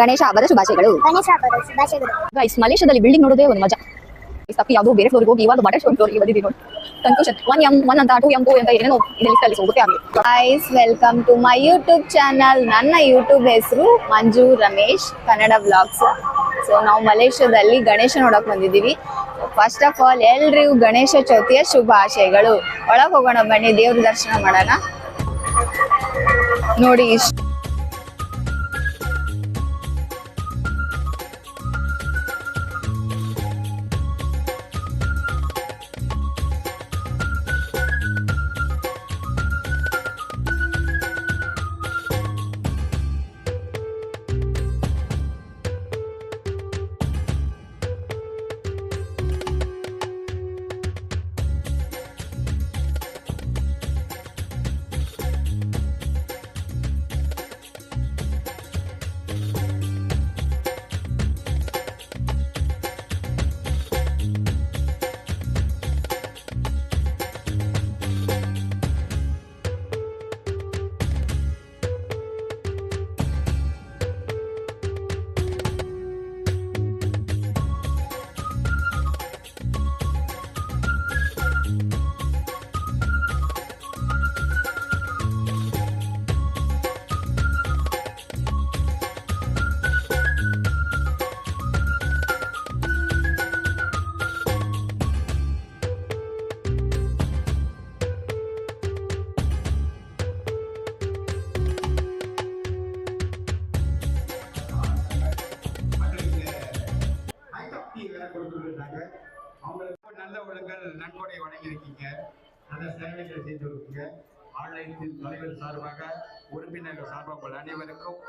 ಗಣೇಶ ಹಬ್ಬದ ಶುಭಾಶಯಗಳು. ಗಣೇಶ ಹಬ್ಬದ ಶುಭಾಶಯಗಳು. ಗೈಸ್ ಮಲೇಷ್ಯಾದಲ್ಲಿ ಬಿಲ್ಡಿಂಗ್ ನೋಡೋದೇ ಒಂದು ಮಜಾ. ತಪ್ಪಿ ಯಾವುದೋ ಬೇರೆ ಫ್ಲೋರ್ಗೆ ಹೋಗಿ ಇವಾಗ ಬಾಟಾ ಶೋ ಫ್ಲೋರ್ ಬಂದಿದ್ದೀವಿ ನೋಡಿ. ಕನ್ಫ್ಯೂಷನ್ ಒನ್ ಎಂ ಒನ್ ಅಂತ ಟೂ ಎಂ ಟೂ ಅಂತ ಏನೇನೋ ಇದೆ ಲಿಸ್ಟಲ್ಲಿ ಹೋಗುತ್ತೆ ಆಗಲಿ guys welcome to my YouTube channel ನನ್ನ ಯೂಟ್ಯೂಬ್ ಹೆಸರು ಮಂಜು ರಮೇಶ್ ಕನ್ನಡ ಬ್ಲಾಗ್ಸ್ ಸೊ ನಾವು ಮಲೇಷ್ಯಾದಲ್ಲಿ ಗಣೇಶ ನೋಡಕ್ ಬಂದಿದ್ದೀವಿ. ಫಸ್ಟ್ ಆಫ್ ಆಲ್ ಎಲ್ರಿಗೂ ಗಣೇಶ ಚೌತಿಯ ಶುಭಾಶಯಗಳು. ಒಳಗೆ ಹೋಗೋಣ ಬನ್ನಿ ದೇವ್ರ ದರ್ಶನ ಮಾಡೋಣ. ನೋಡಿ ಇಷ್ಟು ஐடி வேலை கொடுத்துருக்காங்க அவங்களுக்கு ரொம்ப நல்ல ஒழுங்கள் நன்கொடை வழங்கியிருக்கீங்க நல்ல சேவைகளை செய்திருக்கீங்க ஆன்லைன் தலைவர் சார்பாக உறுப்பினர்கள் சார்பாக உங்கள் அனைவருக்கும்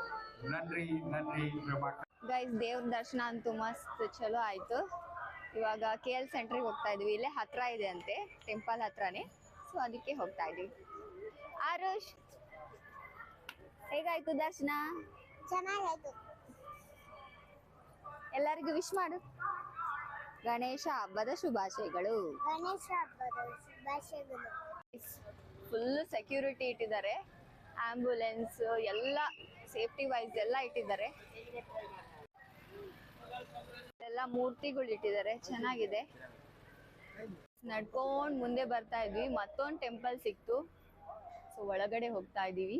நன்றி நன்றி பிரபாகர் ಗೈಸ್ ದೇವ್ರ ದರ್ಶನ ಅಂತೂ ಮಸ್ತ್ ಚಲೋ ಆಯ್ತು ಇವಾಗ ಕೆ ಎಲ್ ಸೆಂಟ್ರಿಗೆ ಹೋಗ್ತಾ ಇದೀವಿ ಇಲ್ಲೇ ಹತ್ರ ಇದೆ ಅಂತೆ ಟೆಂಪಲ್ ಹತ್ರನೇ ಸೊ ಅದಕ್ಕೆ ಹೋಗ್ತಾ ಇದೀವಿ ಆರುಷ್ ಹೇಗಾಯ್ತು ದರ್ಶನ ಚೆನ್ನಾಗಾಯ್ತು ಎಲ್ಲರಿಗೂ ವಿಶ್ ಮಾಡು. ಗಣೇಶ ಹಬ್ಬದ ಶುಭಾಶಯಗಳು. ಗಣೇಶ ಹಬ್ಬದ ಶುಭಾಶಯಗಳು. ಫುಲ್ ಸೆಕ್ಯೂರಿಟಿ ಇಟ್ಟಿದ್ದಾರೆ. ಆಂಬ್ಯುಲೆನ್ಸ್ ಎಲ್ಲ ಸೇಫ್ಟಿ ವೈಸ್ ಎಲ್ಲ ಇಟ್ಟಿದ್ದಾರೆ. ಎಲ್ಲ ಮೂರ್ತಿಗಳು ಇಟ್ಟಿದ್ದಾರೆ. ಚೆನ್ನಾಗಿದೆ. ನಡ್ಕೊಂಡ್ ಮುಂದೆ ಬರ್ತಾ ಇದ್ವಿ. ಮತ್ತೊಂದು ಟೆಂಪಲ್ ಸಿಕ್ತು. ಸೊ ಒಳಗಡೆ ಹೋಗ್ತಾ ಇದೀವಿ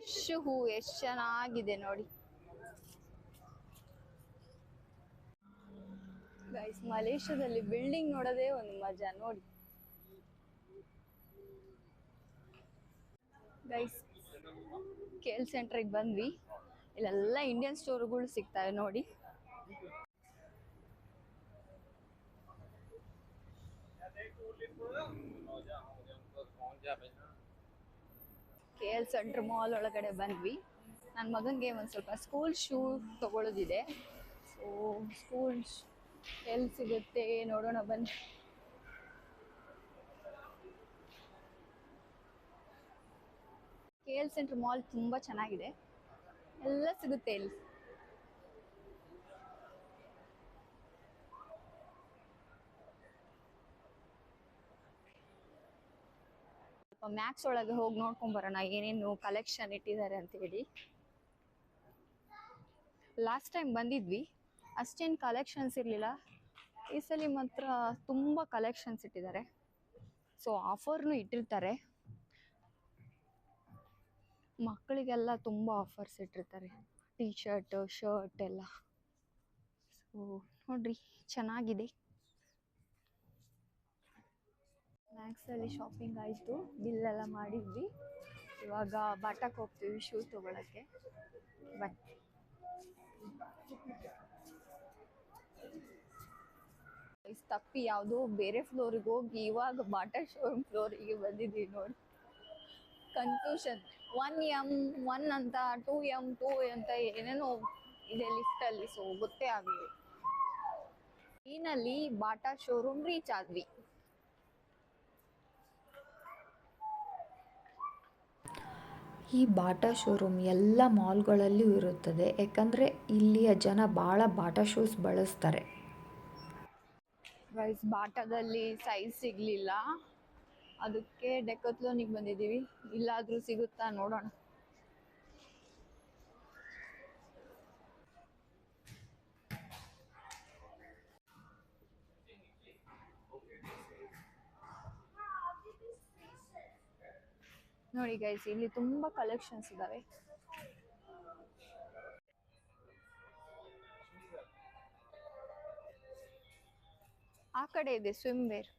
ಫ್ರೆಶ್ ಹೂ ಎಷ್ಟು ಚೆನ್ನಾಗಿದೆ ನೋಡಿ. ಗೈಸ್ ಮಲೇಷ್ಯಾದಲ್ಲಿ ಬಿಲ್ಡಿಂಗ್ ನೋಡೋದೇ ಒಂದು ಮಜಾ ನೋಡಿ. ಗೈಸ್ ಕೇಲ್ ಸೆಂಟ್ರಿಗೆ ಬಂದ್ವಿ. ಇಲ್ಲೆಲ್ಲ ಇಂಡಿಯನ್ ಸ್ಟೋರ್ಗಳು ಸಿಗ್ತವೆ ನೋಡಿ. ಕೆ ಎಲ್ ಸೆಂಟ್ರ್ ಮಾಲ್ ಒಳಗಡೆ ಬಂದ್ವಿ. ನನ್ನ ಮಗನಿಗೆ ಒಂದು ಸ್ವಲ್ಪ ಸ್ಕೂಲ್ ಶೂ ತಗೊಳ್ಳೋದಿದೆ ಸೊ ಸ್ಕೂಲ್ ಎಲ್ಲಿ ಸಿಗುತ್ತೆ ನೋಡೋಣ ಬನ್ನಿ. ಕೆ ಎಲ್ ಸೆಂಟ್ರ್ ಮಾಲ್ ತುಂಬ ಚೆನ್ನಾಗಿದೆ. ಎಲ್ಲ ಸಿಗುತ್ತೆ ಇಲ್ಲಿ. ಸ್ವಲ್ಪ ಮ್ಯಾಕ್ಸ್ ಒಳಗೆ ಹೋಗಿ ನೋಡ್ಕೊಂಬರೋಣ ಏನೇನು ಕಲೆಕ್ಷನ್ ಇಟ್ಟಿದ್ದಾರೆ ಅಂತ ಹೇಳಿ. ಲಾಸ್ಟ್ ಟೈಮ್ ಬಂದಿದ್ವಿ, ಅಷ್ಟೇನು ಕಲೆಕ್ಷನ್ಸ್ ಇರಲಿಲ್ಲ. ಈ ಸಲ ಮಾತ್ರ ತುಂಬ ಕಲೆಕ್ಷನ್ಸ್ ಇಟ್ಟಿದ್ದಾರೆ. ಸೊ ಆಫರ್ನು ಇಟ್ಟಿರ್ತಾರೆ. ಮಕ್ಕಳಿಗೆಲ್ಲ ತುಂಬ ಆಫರ್ಸ್ ಇಟ್ಟಿರ್ತಾರೆ. ಟೀ ಶರ್ಟ್ ಶರ್ಟ್ ಎಲ್ಲ. ಸೊ ನೋಡ್ರಿ, ಚೆನ್ನಾಗಿದೆ. ಮ್ಯಾಕ್ಸಲ್ಲಿ ಶಾಪಿಂಗ್ ಆಯಿತು. ಬಿಲ್ ಎಲ್ಲ ಮಾಡಿದ್ವಿ. ಇವಾಗ ಬಾಟಕ್ಕೆ ಹೋಗ್ತೀವಿ ಶೂ ತೊಗೊಳಕ್ಕೆ. ಬಾಯ್ ತಪ್ಪಿ ಯಾವುದೋ ಬೇರೆ ಫ್ಲೋರಿಗೆ ಹೋಗಿ ಇವಾಗ ಬಾಟಾ ಶೋರೂಮ್ ಫ್ಲೋರಿಗೆ ಬಂದಿದ್ದೀವಿ ನೋಡಿ. ಕನ್ಫ್ಯೂಷನ್ ಒನ್ ಎಂ ಒನ್ ಅಂತ ಟೂ ಎಂ ಟೂ ಅಂತ ಏನೇನೋ ಇದೆ ಲಿಫ್ಟಲ್ಲಿ ಸೊ ಗೊತ್ತೇ ಆಗಲಿ ಈನಲ್ಲಿ ಬಾಟಾ ಶೋರೂಮ್ ರೀಚ್ ಆದ್ವಿ. ಈ ಬಾಟಾ ಶೋರೂಮ್ ಎಲ್ಲ ಮಾಲ್ಗಳಲ್ಲಿಯೂ ಇರುತ್ತದೆ. ಯಾಕಂದರೆ ಇಲ್ಲಿಯ ಜನ ಭಾಳ ಬಾಟಾ ಶೂಸ್ ಬಳಸ್ತಾರೆ. ಗೈಸ್, ಬಾಟಾದಲ್ಲಿ ಸೈಜ್ ಸಿಗ್ಲಿಲ್ಲ. ಅದಕ್ಕೆ ಡೆಕೋತ್ಲೋನಿಗೆ ಬಂದಿದ್ದೀವಿ. ಇಲ್ಲಾದ್ರೂ ಸಿಗುತ್ತಾ ನೋಡೋಣ. ನೋಡಿ ಗೈಸ್ ಇಲ್ಲಿ ತುಂಬಾ ಕಲೆಕ್ಷನ್ಸ್ ಇದಾವೆ. ಆ ಕಡೆ ಇದೆ ಸ್ವಿಮ್ ವೇರ್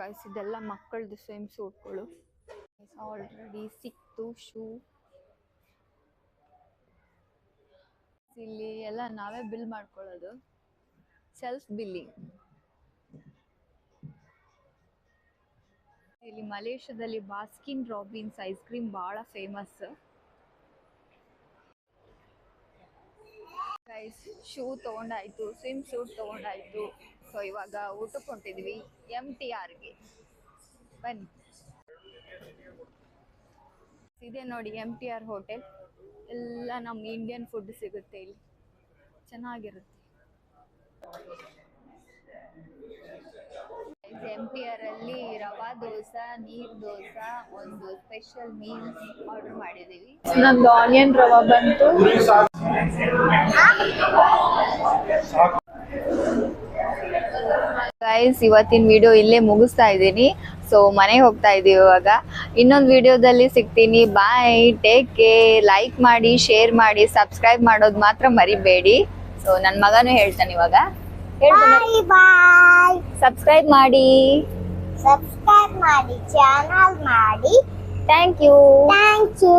ಗೈಸ್ ಇದೆಲ್ಲ ಮಕ್ಕಳದು ಸೇಮ್ ಸೂಟ್ಗಳು ಆಲ್ರೆಡಿ ಸಿಕ್ತು ಶೂ ಇಲ್ಲಿ ಎಲ್ಲ ನಾವೇ ಬಿಲ್ ಮಾಡ್ಕೊಳ್ಳೋದು. ಸೆಲ್ಫ್ ಬಿಲ್ಲಿಂಗ್ ಇಲ್ಲಿ ಮಲೇಷ್ಯಾದಲ್ಲಿ ಬಾಸ್ಕಿನ್ ರಾಬಿನ್ಸ್ ಐಸ್ ಕ್ರೀಮ್ ಭಾಳ ಫೇಮಸ್ ಶೂ ತಗೊಂಡಾಯ್ತು ಸ್ವಿಮ್ ಸೂಟ್ ತೊಗೊಂಡಾಯ್ತು. ಸೊ ಇವಾಗ ಊಟಕ್ಕೆ ಹೊಂಟಿದ್ವಿ ಎಂ ಟಿ ಆರ್ಗೆ ಬನ್ನಿ. ಇದೆ ನೋಡಿ ಎಂ ಟಿ ಆರ್ ಹೋಟೆಲ್. ಎಲ್ಲ ನಮ್ಮ ಇಂಡಿಯನ್ ಫುಡ್ ಸಿಗುತ್ತೆ ಇಲ್ಲಿ. ಚೆನ್ನಾಗಿರುತ್ತೆ. ಎಂ ಟಿ ಆರ್ ಅಲ್ಲಿ ರವಾ ದೋಸೆ, ನೀರ್ ದೋಸೆ, ಒಂದು ಸ್ಪೆಷಲ್ ಮೀಲ್ಸ್ ಆರ್ಡರ್ ಮಾಡಿದೀವಿ ನಂದು ಆನಿಯನ್ ರವಾ ಬಂತು. ಗೈಸ್ ಇವತ್ತಿನ ವಿಡಿಯೋ ಇಲ್ಲೇ ಮುಗಿಸ್ತಾ ಇದ್ದೀನಿ. ಸೊ ಮನೆಗೆ ಹೋಗ್ತಾ ಇದ್ದೀವಿ ಇವಾಗ. ಇನ್ನೊಂದು ವಿಡಿಯೋದಲ್ಲಿ ಸಿಗ್ತೀನಿ. ಬಾಯ್ ಟೇಕ್ ಕೇರ್ ಲೈಕ್ ಮಾಡಿ ಶೇರ್ ಮಾಡಿ ಸಬ್ಸ್ಕ್ರೈಬ್ ಮಾಡೋದು ಮಾತ್ರ ಮರಿಬೇಡಿ. ಸೊ ನನ್ನ ಮಗನೂ ಹೇಳ್ತಾನೆ ಇವಾಗ. ಸಬ್ಸ್ಕ್ರೈಬ್ ಮಾಡಿ. ಸಬ್ಸ್ಕ್ರೈಬ್ ಮಾಡಿ ಚಾನಲ್ ಮಾಡಿ. Thank you thank you